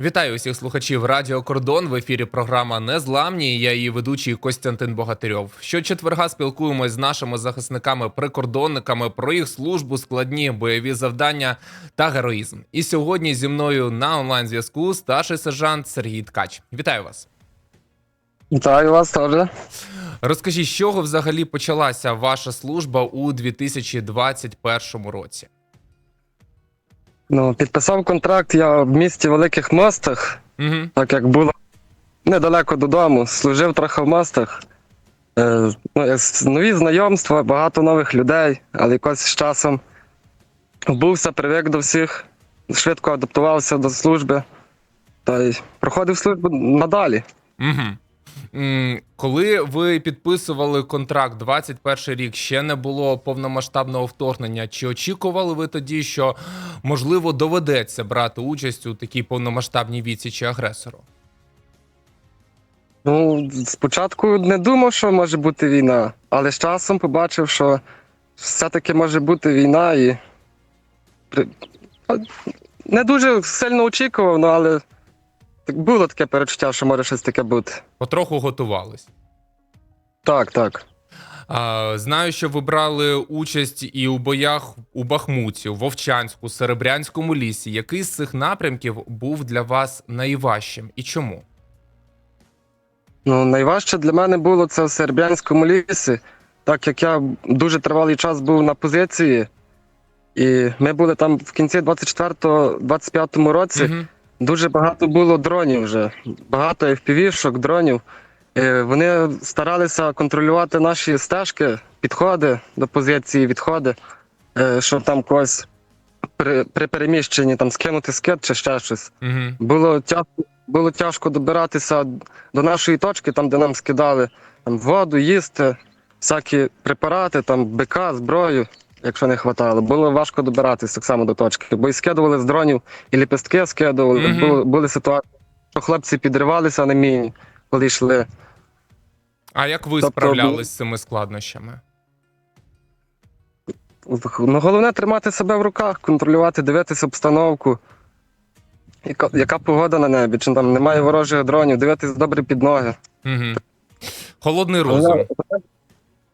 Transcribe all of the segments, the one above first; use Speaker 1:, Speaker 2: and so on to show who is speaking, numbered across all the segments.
Speaker 1: Вітаю усіх слухачів Радіо Кордон. В ефірі програма Незламні. Я її ведучий Костянтин Богатирьов. Щочетверга спілкуємось з нашими захисниками-прикордонниками про їх службу, складні бойові завдання та героїзм. І сьогодні зі мною на онлайн зв'язку старший сержант Сергій Ткач. Вітаю вас.
Speaker 2: Вітаю вас теж.
Speaker 1: Розкажіть, з чого взагалі почалася ваша служба у 2021 році?
Speaker 2: Ну, підписав контракт я в місті Великих Мостах,
Speaker 1: Угу.
Speaker 2: так як було недалеко додому. Служив трохи в мостах. Е, ну, нові знайомства, багато нових людей, але якось з часом вбувся, привик до всіх, швидко адаптувався до служби та й проходив службу надалі.
Speaker 1: Угу. Коли ви підписували контракт 21 рік, ще не було повномасштабного вторгнення. Чи очікували ви тоді, що можливо доведеться брати участь у такій повномасштабній відсічі агресору?
Speaker 2: Ну, спочатку не думав, що може бути війна, але з часом побачив, що все-таки може бути війна і не дуже сильно очікував, ну, але так було таке перечуття, що може щось таке бути.
Speaker 1: Потроху готувались.
Speaker 2: Так, так.
Speaker 1: А, Знаю, що ви брали участь і у боях у Бахмуті, у Вовчанську, Серебрянському лісі. Який з цих напрямків був для вас найважчим і чому?
Speaker 2: Ну, найважче для мене було це в Серб'янському лісі, так як я дуже тривалий час був на позиції, і ми були там в кінці 24-25 році.
Speaker 1: Мгм.
Speaker 2: Дуже багато було дронів вже, багато FPV-шок, дронів. Е, Вони старалися контролювати наші стежки, підходи до позиції, відходи, е, щоб там когось при, при переміщенні там скинути скид чи ще щось.
Speaker 1: Мгм.
Speaker 2: Було тяжко, було тяжко добиратися до нашої точки, там, де нам скидали там, воду, їсти, всякі препарати, там, БК, зброю, якщо не вистачало. Було важко добиратися так само до точки, бо і скидували з дронів, і ліпістки скидували.
Speaker 1: Мгм.
Speaker 2: Були, були ситуації, що хлопці підривалися на міні, коли йшли.
Speaker 1: А як ви
Speaker 2: Тобто,
Speaker 1: справлялись з цими складнощами?
Speaker 2: Ну, головне тримати себе в руках, контролювати, дивитися обстановку. Яка, яка погода на небі, чи там немає ворожих дронів, дивитися добре під ноги.
Speaker 1: Угу. Холодний розум.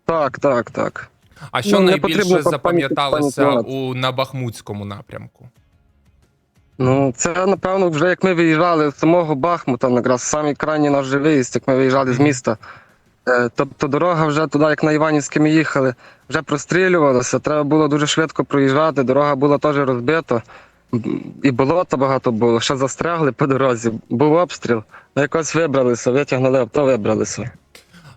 Speaker 2: Так, так, так.
Speaker 1: А що
Speaker 2: Ну,
Speaker 1: найбільше запам'яталося у на Бахмутському напрямку?
Speaker 2: Ну, це напевно вже як ми виїжджали з самого Бахмута, якраз самий крайній наш виїзд, як ми виїжджали з міста. Е, Тобто дорога вже туди, як на Іванівське ми їхали, вже прострілювалася. Треба було дуже швидко проїжджати. Дорога була теж розбита. І болота багато було, ще застрягли по дорозі. Був обстріл. Ну, якось вибралися, витягнули авто, вибралися.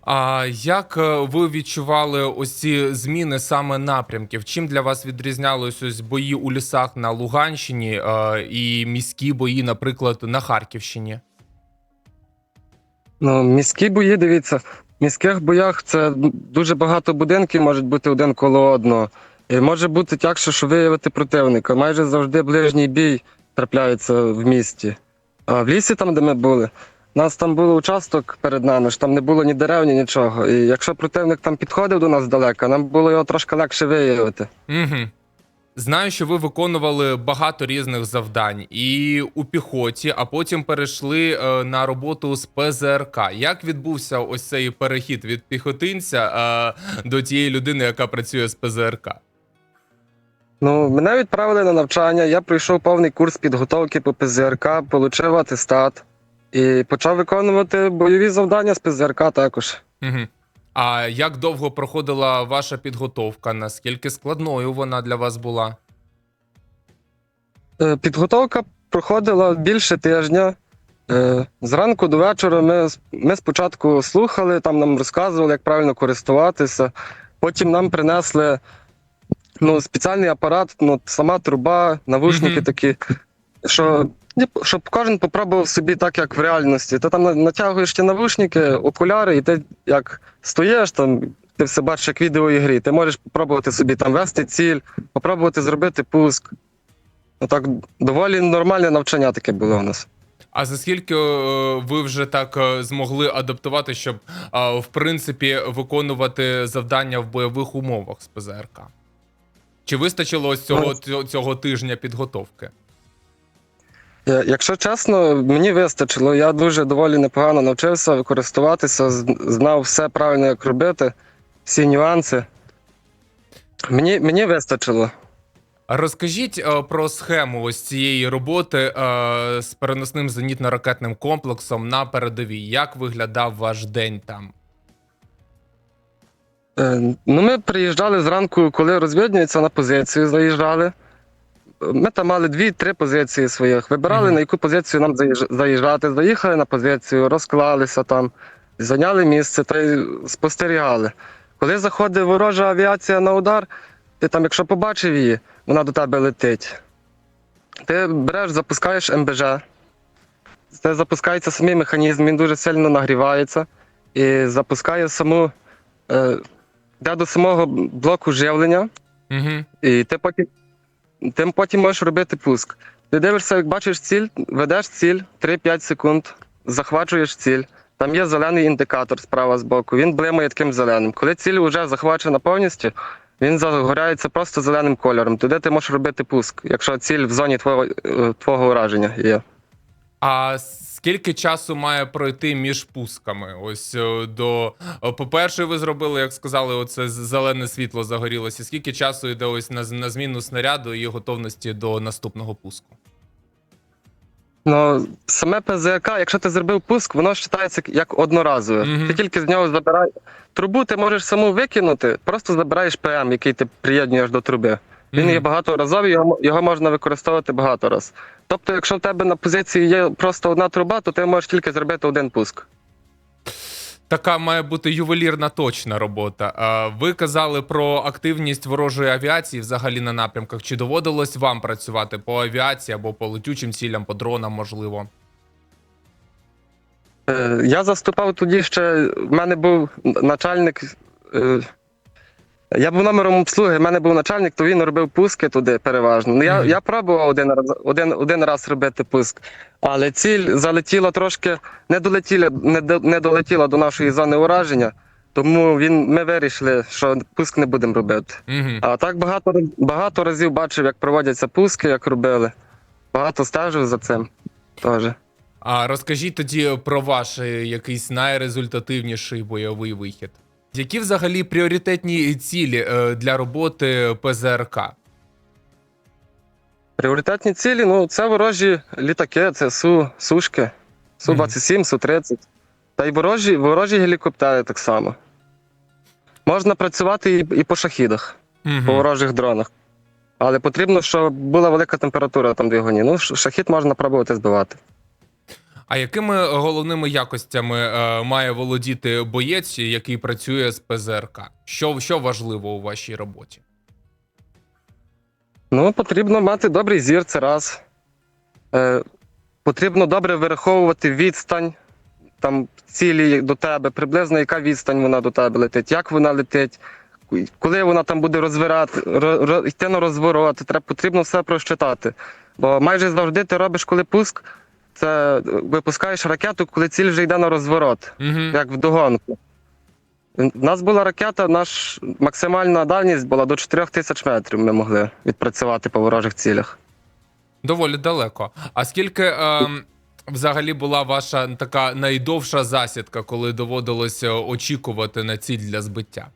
Speaker 1: А як е, ви відчували ось ці зміни саме напрямків? Чим для вас відрізнялось ось бої у лісах на Луганщині е, і міські бої, наприклад, на Харківщині?
Speaker 2: Ну, міські бої, дивіться, в міських боях це дуже багато будинків можуть бути один коло одного. І може бути тягше, що виявити противника. Майже завжди ближній бій трапляється в місті. А в лісі, там, де ми були, у нас там був участок перед нами, ж там не було ні дерев, ні нічого. І якщо противник там підходив до нас здалека, нам було його трошки легше виявити.
Speaker 1: Угу. Знаю, що ви виконували багато різних завдань і у піхоті, а потім перейшли е, на роботу з ПЗРК. Як відбувся ось цей перехід від піхотинця е, до тієї людини, яка працює з ПЗРК?
Speaker 2: Ну, мене відправили на навчання, я пройшов повний курс підготовки по ПЗРК, отримав атестат і почав виконувати бойові завдання з ПЗРК також.
Speaker 1: Угу. А як довго проходила ваша підготовка? Наскільки складною вона для вас була?
Speaker 2: Е, Підготовка проходила більше тижня. Е, Зранку до вечора ми, ми спочатку слухали, там нам розказували, як правильно користуватися. Потім нам принесли ну, спеціальний апарат, ну, сама труба, навушники такі, що, щоб кожен попробував собі так, як в реальності. Ти там натягуєш ті навушники, окуляри, і ти як стоїш там. Ти все бачиш як в відеоігрі. Ти можеш спробувати собі там вести ціль, попробувати зробити пуск. Ну так, доволі нормальне навчання таке було у нас.
Speaker 1: А за скільки е, ви вже так е, змогли адаптувати, щоб е, в принципі виконувати завдання в бойових умовах з ПЗРК? Чи вистачило ось цього, цього, цього тижня підготовки?
Speaker 2: Я- Якщо чесно, мені вистачило. Я дуже доволі непогано навчився використовуватися, знав все правильно, як робити, всі нюанси. Мені, мені вистачило.
Speaker 1: Розкажіть е, про схему ось цієї роботи е, з переносним зенітно-ракетним комплексом на передовій. Як виглядав ваш день там?
Speaker 2: Е, Ну, ми приїжджали зранку, коли розвіднюється на позицію, заїжджали. Ми там мали дві-три позиції своїх. Вибирали,
Speaker 1: Мгм.
Speaker 2: на яку позицію нам заїжджати. Заїхали на позицію, розклалися там, зайняли місце та й спостерігали. Коли заходить ворожа авіація на удар, ти там, якщо побачив її, вона до тебе летить. Ти береш, запускаєш МБЖ. Це запускається самий механізм, він дуже сильно нагрівається і запускає саму. Е, йде до самого блоку живлення,
Speaker 1: Угу.
Speaker 2: і ти потім, ти потім можеш робити пуск. Ти дивишся, як бачиш ціль, ведеш ціль 3-5 секунд, захвачуєш ціль. Там є зелений індикатор справа з боку, він блимає таким зеленим. Коли ціль вже захвачена повністю, він загоряється просто зеленим кольором. Туди ти можеш робити пуск, якщо ціль в зоні твого, е, твого ураження є.
Speaker 1: А скільки часу має пройти між пусками? Ось е, до е, по-перше, ви зробили, як сказали, оце зелене світло загорілося. Скільки часу йде ось на, на зміну снаряду і готовності до наступного пуску?
Speaker 2: Ну, саме ПЗК, якщо ти зробив пуск, воно вважається як одноразове.
Speaker 1: Мгм.
Speaker 2: Ти тільки з нього забираєш. Трубу ти можеш саму викинути, просто забираєш ПМ, який ти приєднуєш до труби. Він є багаторазовий, його, його можна використовувати багато раз. Тобто, якщо в тебе на позиції є просто одна труба, то ти можеш тільки зробити один пуск.
Speaker 1: Така має бути ювелірна точна робота. Ви казали про активність ворожої авіації взагалі на напрямках. Чи доводилось вам працювати по авіації або по летючим цілям, по дронам, можливо?
Speaker 2: Е, Я заступав тоді ще. В мене був начальник. Я був номером обслуги, в мене був начальник, то він робив пуски туди переважно. Ну, я,
Speaker 1: Мгм.
Speaker 2: я пробував один раз, один, один раз робити пуск, але ціль залетіла трошки, не долетіла, не, до- не долетіла до нашої зони ураження, тому він, ми вирішили, що пуск не будемо робити.
Speaker 1: Угу.
Speaker 2: А так багато, раз- багато разів бачив, як проводяться пуски, як робили. Багато стежив за цим теж.
Speaker 1: А розкажіть тоді про ваш е, якийсь найрезультативніший бойовий вихід. Які взагалі пріоритетні цілі е, для роботи ПЗРК?
Speaker 2: Пріоритетні цілі, ну, це ворожі літаки, це Су, Сушки, Су-27, Су-30. Та й ворожі, ворожі гелікоптери так само. Можна працювати і, і по шахідах, по
Speaker 1: Угу.
Speaker 2: ворожих дронах. Але потрібно, щоб була велика температура там в двигуні. Ну, шахід можна пробувати збивати.
Speaker 1: А якими головними якостями е, має володіти боєць, який працює з ПЗРК? Що, що важливо у вашій роботі?
Speaker 2: Ну, потрібно мати добрий зір, це раз. Е, потрібно добре вираховувати відстань там, цілі до тебе, приблизно яка відстань вона до тебе летить, як вона летить, коли вона там буде розвирати, ро, ро- йти на розворот, треба, потрібно все просчитати. Бо майже завжди ти робиш, коли пуск, це е, випускаєш ракету, коли ціль вже йде на розворот
Speaker 1: Угу.
Speaker 2: як в догонку. У нас була ракета, наш максимальна дальність була до 4 тисяч метрів. Ми могли відпрацювати по ворожих цілях.
Speaker 1: Доволі далеко. А скільки е, взагалі була ваша така найдовша засідка, коли доводилося очікувати на ціль для збиття?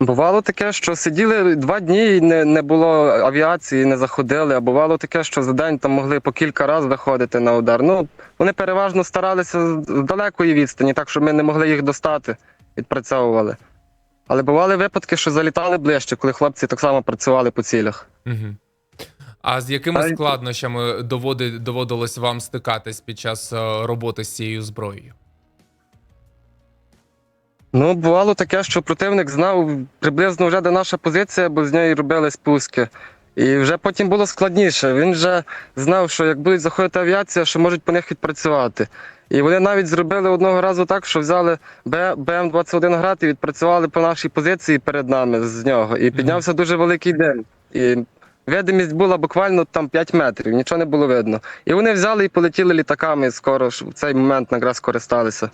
Speaker 2: Бувало таке, що сиділи два дні і не, не було авіації, не заходили. А бувало таке, що за день там могли по кілька разів виходити на удар. Ну, вони переважно старалися з далекої відстані, так що ми не могли їх достати, відпрацьовували. Але бували випадки, що залітали ближче, коли хлопці так само працювали по цілях.
Speaker 1: Угу. А з якими складнощами доводи, доводилось вам стикатись під час е, роботи з цією зброєю?
Speaker 2: Ну, бувало таке, що противник знав приблизно вже де наша позиція, бо з неї робили спуски. І вже потім було складніше. Він вже знав, що як буде заходити авіація, що можуть по них відпрацювати. І вони навіть зробили одного разу так, що взяли Б- БМ-21 град і відпрацювали по нашій позиції перед нами з нього. І піднявся дуже великий дим. І видимість була буквально там 5 метрів, нічого не було видно. І вони взяли і полетіли літаками скоро ж в цей момент якраз скористалися.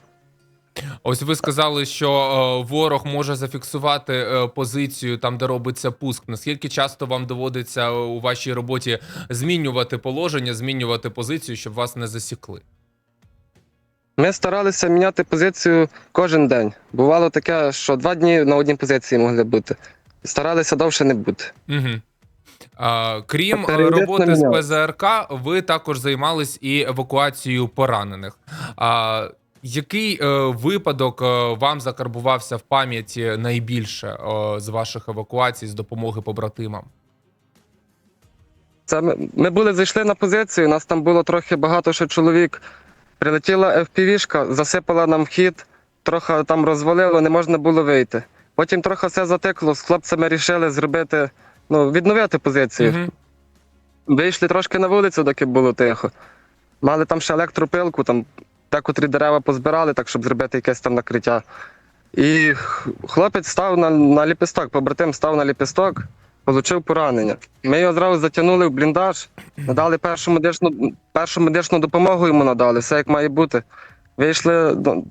Speaker 1: Ось ви сказали, що е, ворог може зафіксувати е, позицію там, де робиться пуск. Наскільки часто вам доводиться е, у вашій роботі змінювати положення, змінювати позицію, щоб вас не засікли?
Speaker 2: Ми старалися міняти позицію кожен день. Бувало таке, що два дні на одній позиції могли бути. Старалися довше не бути.
Speaker 1: Угу. А, крім е, роботи з. ПЗРК, ви також займались і евакуацією поранених. А, який е, випадок е, вам закарбувався в пам'яті найбільше е, з ваших евакуацій з допомоги побратимам?
Speaker 2: Це ми, ми були зайшли на позицію, нас там було трохи багато ще чоловік. Прилетіла FPV-шка, засипала нам вхід, трохи там розвалило, не можна було вийти. Потім трохи все затекло, з хлопцями рішили зробити, ну, відновити позицію.
Speaker 1: Мгм.
Speaker 2: Вийшли трошки на вулицю, доки було тихо. Мали там ще електропилку, там декотрі дерева позбирали, так щоб зробити якесь там накриття. І хлопець став на, на ліпісток, побратим став на ліпісток, отримав поранення. Ми його зразу затягнули в бліндаж, надали першу медичну, першу медичну допомогу йому надали, все як має бути. Вийшли до,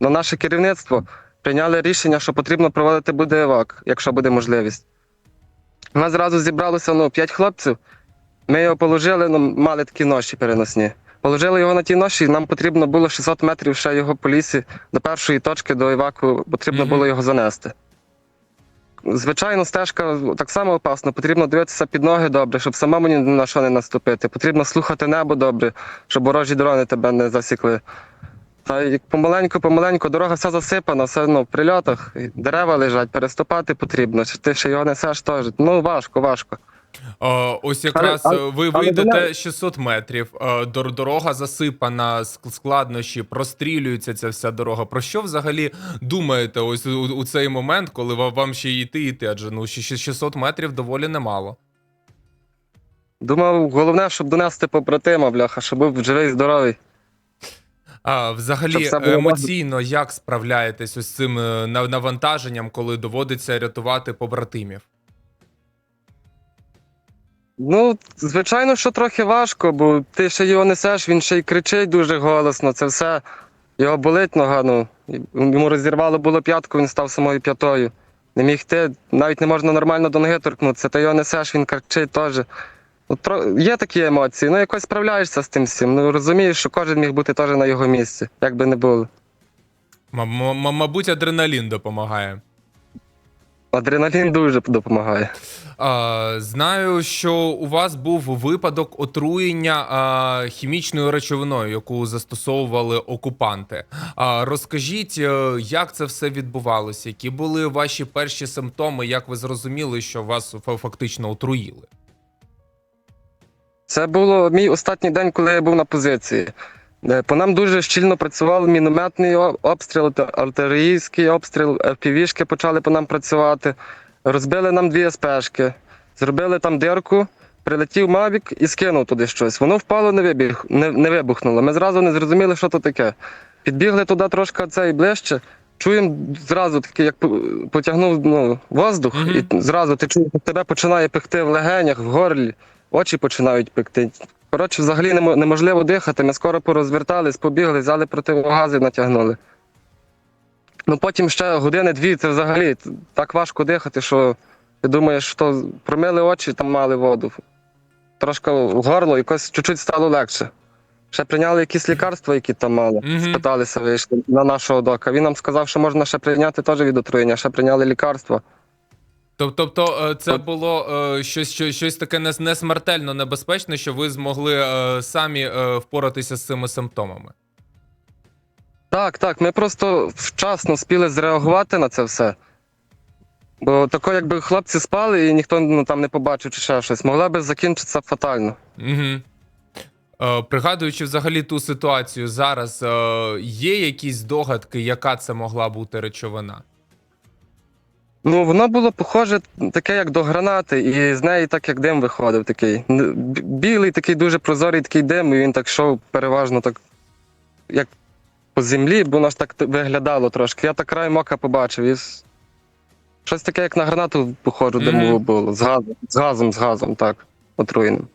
Speaker 2: на наше керівництво, прийняли рішення, що потрібно проводити буде евак, якщо буде можливість. У нас зразу зібралося ну, 5 хлопців. Ми його положили, ну, мали такі ноші переносні. Положили його на ті ноші, нам потрібно було 600 метрів ще його по лісі до першої точки до Іваку, потрібно було його занести. Звичайно, стежка так само опасна. Потрібно дивитися під ноги добре, щоб самому ні на що не наступити. Потрібно слухати небо добре, щоб ворожі дрони тебе не засікли. Та як помаленьку, помаленьку, дорога вся засипана, все ну, в прильотах, дерева лежать, переступати потрібно. Чи ти ще його несеш теж? Ну важко, важко.
Speaker 1: Е, Ось якраз
Speaker 2: Але-
Speaker 1: е, ви вийдете
Speaker 2: вона-
Speaker 1: 600 метрів, е, дорога засипана, ск- складнощі, прострілюється ця вся дорога. Про що взагалі думаєте ось у, у цей момент, коли вам ще йти йти? Адже ну ще- ще 600 метрів доволі немало.
Speaker 2: Думав, головне, щоб донести побратима, бляха, щоб був живий, здоровий.
Speaker 1: А взагалі емоційно як справляєтесь ось з цим е, навантаженням, коли доводиться рятувати побратимів?
Speaker 2: Ну, звичайно, що трохи важко, бо ти ще його несеш, він ще й кричить дуже голосно. Це все його болить нога. Ну, йому розірвало було п'ятку, він став самою п'ятою. Не міг йти, навіть не можна нормально до ноги торкнутися. Ти його несеш, він кричить теж. Ну. Є такі емоції, ну якось справляєшся з тим всім. Ну розумієш, що кожен міг бути теж на його місці, як би не було.
Speaker 1: М- м- мабуть, адреналін допомагає.
Speaker 2: Адреналін дуже допомагає.
Speaker 1: А, знаю, що у вас був випадок отруєння а, хімічною речовиною, яку застосовували окупанти. А, розкажіть, е, як це все відбувалося? Які були ваші перші симптоми? Як ви зрозуміли, що вас фактично отруїли?
Speaker 2: Це було мій останній день, коли я був на позиції. Е, По нам дуже щільно працював мінометний обстріл, артилерійський обстріл, FPV-шки почали по нам працювати. Розбили нам дві СПшки, зробили там дирку, прилетів Мавік і скинув туди щось. Воно впало, не, вибіг, не, не вибухнуло. Ми зразу не зрозуміли, що то таке. Підбігли туди трошки цей ближче. Чуємо зразу таки, як потягнув ну, воздух,
Speaker 1: Мгм.
Speaker 2: і зразу ти чуєш, як тебе починає пекти в легенях, в горлі, очі починають пекти. Коротше, взагалі неможливо дихати. Ми скоро порозвертались, побігли, взяли противогази, натягнули. Ну потім ще години-дві, це взагалі так важко дихати, що ти думаєш, що промили очі, там мали воду. Трошки в горло, якось чуть-чуть стало легше. Ще прийняли якісь лікарства, які там мали.
Speaker 1: Мгм.
Speaker 2: Спиталися, вийшли на нашого дока. Він нам сказав, що можна ще прийняти теж від отруєння, ще прийняли лікарства.
Speaker 1: Тоб- Тобто, е, це було е, щось, щось, щось таке не, не смертельно небезпечне, що ви змогли е, самі впоратися з цими симптомами.
Speaker 2: Так, так, ми просто вчасно спіли зреагувати на це все. Бо тако, якби хлопці спали і ніхто ну, там не побачив чи ще щось, могла би закінчитися фатально.
Speaker 1: Угу. Е, пригадуючи взагалі ту ситуацію зараз, е, є якісь догадки, яка це могла бути речовина?
Speaker 2: Ну, воно було похоже таке, як до гранати, і з неї так як дим виходив такий. Білий, такий дуже прозорий такий дим, і він так йшов переважно так, як по землі, бо воно ж так виглядало трошки. Я так край мока побачив. І щось таке, як на гранату, похоже, димово було. З газом, з газом, з газом, так, отруєним.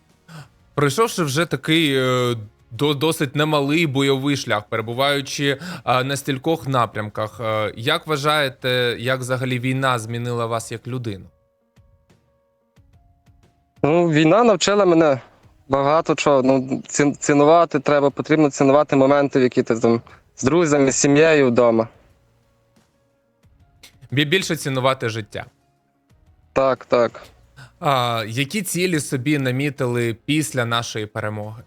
Speaker 1: Пройшовши вже такий е, досить немалий бойовий шлях, перебуваючи на стількох напрямках. Як вважаєте, як взагалі війна змінила вас як людину?
Speaker 2: Ну, війна навчила мене багато чого. Ну, цінувати треба, потрібно цінувати моменти, які ти там з друзями, з сім'єю вдома.
Speaker 1: Більше цінувати життя.
Speaker 2: Так, так.
Speaker 1: А, які цілі собі намітили після нашої перемоги?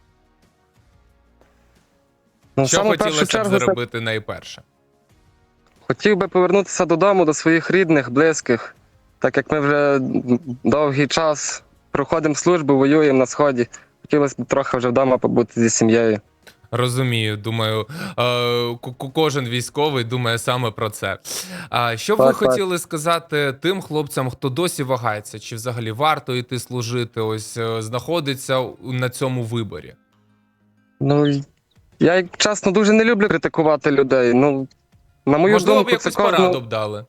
Speaker 2: Ну,
Speaker 1: Що
Speaker 2: саме
Speaker 1: хотілося
Speaker 2: першу
Speaker 1: б
Speaker 2: чергу це
Speaker 1: зробити найперше?
Speaker 2: хотів би повернутися додому до своїх рідних, близьких, так як ми вже довгий час проходимо службу, воюємо на сході. Хотілося б трохи вже вдома побути зі сім'єю.
Speaker 1: Розумію, думаю, е, ку- ку- кожен військовий думає саме про це. А що б ви
Speaker 2: Так, так.
Speaker 1: хотіли сказати тим хлопцям, хто досі вагається, чи взагалі варто йти служити? Ось е, знаходиться у- на цьому виборі?
Speaker 2: Ну, я як чесно дуже не люблю критикувати людей. Ну, на мою
Speaker 1: Можливо, б
Speaker 2: думку, це
Speaker 1: якусь пораду
Speaker 2: кожного,
Speaker 1: б дали.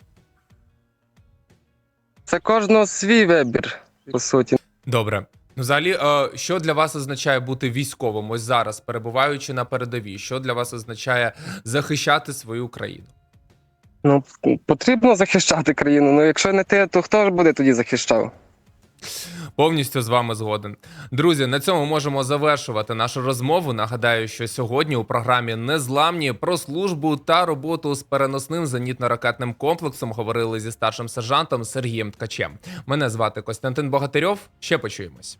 Speaker 2: це кожного свій вибір, по суті.
Speaker 1: Добре. Ну, Взагалі, е, що для вас означає бути військовим? Ось зараз, перебуваючи на передовій, що для вас означає захищати свою країну?
Speaker 2: Ну, потрібно захищати країну. Ну, якщо не ти, то хто ж буде тоді захищав?
Speaker 1: Повністю з вами згоден. Друзі, на цьому можемо завершувати нашу розмову. Нагадаю, що сьогодні у програмі Незламні про службу та роботу з переносним зенітно-ракетним комплексом говорили зі старшим сержантом Сергієм Ткачем. Мене звати Костянтин Богатирьов. Ще почуємось.